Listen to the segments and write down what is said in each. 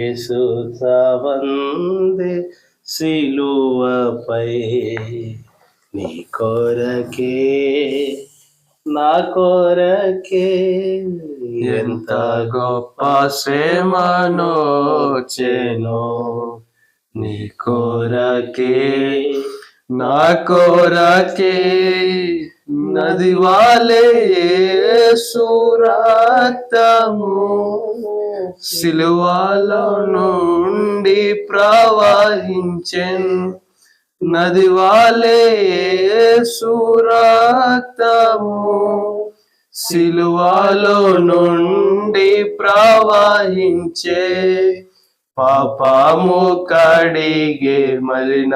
యేసు సిలువపై నీ కొరకే నా కొరకే. ఎంత గొప్ప శ్రమనోచెను నీ కొరకే నా కొరకే. నది వాలే సురక్తము సిలువలో నుండి ప్రవహించెన్. నది వాలే సురక్తము సిలువలో నుండి ప్రవహించే. ಪಾಪ ಕಡೆಗೆ ಮಲಿನಾಂಬುತುಡಿಚೆ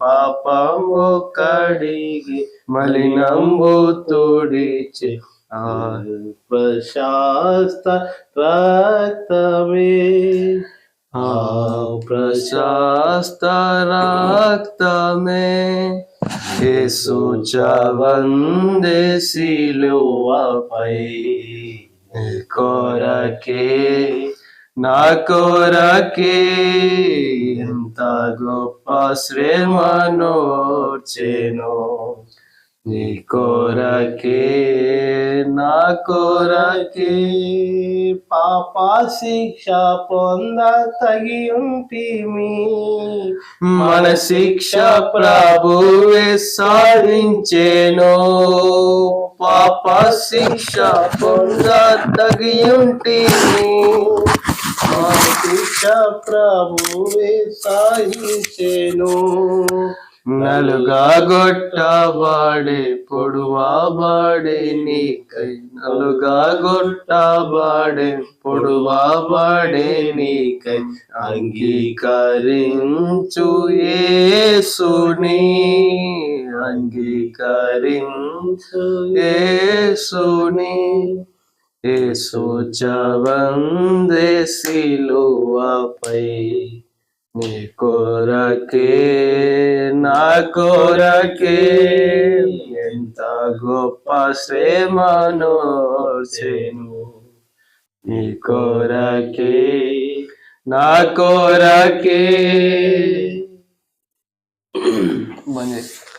ಪಾಪ ಕಡೆಗೆ ಮಲಿನಾಂಬುತುಡಿಚೆ ಪ್ರಶಾಸ್ತ ರಕ್ತವೇ ಆ ಪ್ರಶಾಸ್ತ ರಕ್ತಮೇ ಯೇಸು ಚ ವಂದೆ ಸಿಲುವ ಪೈ ಕೊರಕೆ నా కోరకే ఎంత గొప్ప శ్రమనోర్చెను నీ కోరకే నా కోరకే పాప శిక్ష పొంద తగి ఉంటిమి. మన శిక్ష ప్రభువే సాధించేను. పాప శిక్ష పొంద తగి ఉంటిమి. ప్రభువే సాధించేను నలుగా గొట్టబాడే పొడువాబాడే నీకై నలుగా గొట్టబాడే పొడువాబాడే నీకై అంగీకరించు ఏసుని అంగీకరించు ఏసుని యేసు చవందే సిలువపై నీ కొరకే నా కొరకే ఎంత గొప్ప శ్రమనోర్చెను నీ కొరకే నా కొరకే బంద్ చేసి